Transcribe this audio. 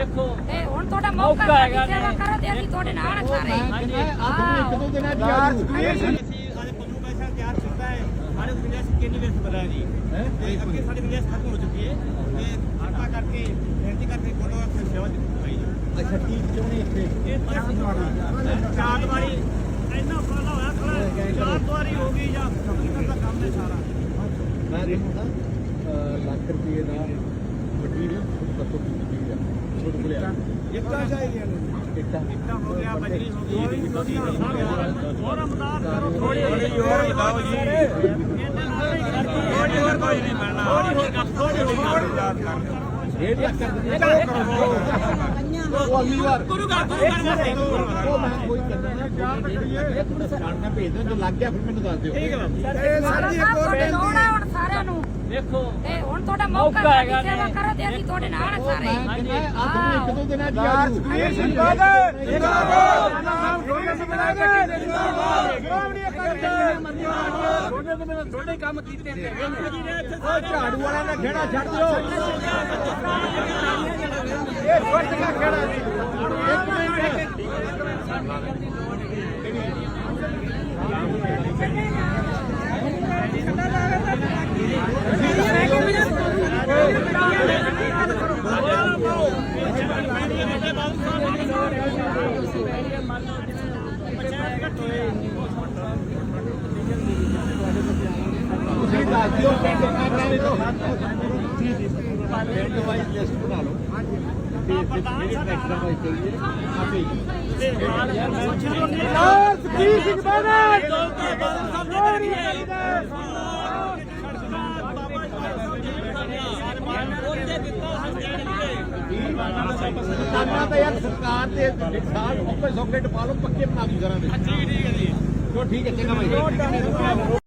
ਦੇਖੋ। ਤੇ ਹੁਣ ਤੁਹਾਡਾ ਮੌਕਾ ਹੈਗਾ ਸੇਵਾ ਕਰੋ ਤੇ ਅਸੀਂ ਤੁਹਾਡੇ ਨਾਲ ਆ ਸਾਰੇ ਇੱਕ ਦੋ ਦਿਨਾਂ ਦੀ ਆ ਜੂ ਅਸੀਂ ਅੱਜ ਪੰਨੂ ਪੈਸਾ ਤਿਆਰ ਕੀਤਾ ਹੈ। ਸਾਡੇ ਗੁੰਜਾਇਸ਼ ਕਿੰਨੀ ਵੇਸ ਬਣਾ ਜੀ। ਤੇ ਅੱਗੇ ਸਾਡੀ ਗੁੰਜਾਇਸ਼ ਖਤਮ ਹੋ ਚੁੱਕੀ ਹੈ। ਤੇ ਕਿਰਪਾ ਕਰਕੇ ਬੇਨਤੀ ਕਰਕੇ ਕੋਲੋਂ ਸੇਵਾ ਦਿੱਤੀ ਅੱਛਾ ਠੀਕ ਕਿਉਂ ਨਹੀਂ ਇੱਥੇ? ਇਹ ਚਾਰ ਵਾਰੀ ਇੰਨਾ ਫਾਲਾ ਹੋਇਆ ਖੜਾ ਚਾਰ ਦੁਆਰੀ ਹੋ ਗਈ ਜਾਂ ਕੰਪਿਊਟਰ ਦਾ ਕੰਮ ਹੈ ਸਾਰਾ। ਮੈਂ ਦੇਖਦਾ ਲੱਖ ਰੁਪਏ ਦਾ ਇਹ ਵੀ ਕਰ ਦਿੰਦੇ ਉਹ ਅਗਲੀ ਵਾਰ। ਗੁਰੂ ਘਰ ਗੁਰੂ ਘਰ ਉਹ ਮੈਂ ਕੋਈ ਕਰਨਾ। ਨਾ ਇੱਕ ਮਿੰਟ ਜਾਣਨਾ ਭੇਜ ਦਿਓ ਜੋ ਲੱਗ ਗਿਆ ਫਿਰ ਮੈਨੂੰ ਦੱਸ ਦਿਓ। ਠੀਕ ਹੈ ਸਾਰਾ ਤੁਹਾਡੇ ਲੋੜ ਹੈ ਹੁਣ ਸਾਰਿਆਂ ਨੂੰ ਦੇਖੋ। ਤੇ ਹੁਣ ਤੁਹਾਡਾ ਮੌਕਾ ਹੈਗਾ ਨੇ। ਸੇਵਾ ਕਰੋ ਤੇ ਅਸੀਂ ਤੁਹਾਡੇ ਨਾਲ ਆ ਸਾਰੇ ਮੈਂ ਕਹਿੰਦਾ ਆ ਤੁਹਾਨੂੰ ਇੱਕ ਦੋ ਦਿਨਾਂ ਦੀ ਆ ਜੂ ਝਾੜੂ ਵਾਲਿਆਂ ਦਾ ਖੇੜਾ ਛੱਡ ਦਿਓ। ਇਹ ਸੁੱਟ ਦਾ ਖੇੜਾ ਸੀ ਤੁਸੀਂ ਦੱਸ ਦਿਓ ਪਿੰਡ ਮੈਂਬਰਾਂ ਦੇ ਤੋਂ ਪਿੰਡ ਵਾਈਜ਼ ਲਿਸਟ ਬਣਾ ਲਓ ਤੇ ਜਿਹੜੇ ਟਰੈਕਟਰ ਵਾਈਜ਼ ਚੱਲੀਏ ਆਪੇ ਸਰਦਾਰ ਸੁਖਬੀਰ ਸਿੰਘ ਬਾਦਲ ਕਿਸਾਨਾਂ ਤਾਂ ਯਾਰ ਸਰਕਾਰ ਦੇ ਸਾਲ ਸੌਕੇ ਸੌਕੇ ਟਪਾ ਲਓ ਪੱਕੇ ਬਣਾ ਦੂ ਘਰਾਂ ਦੇ। ਠੀਕ ਠੀਕ ਹੈ ਜੀ। ਜੋ ਠੀਕ ਹੈ ਚੰਗਾ ਭਾਈ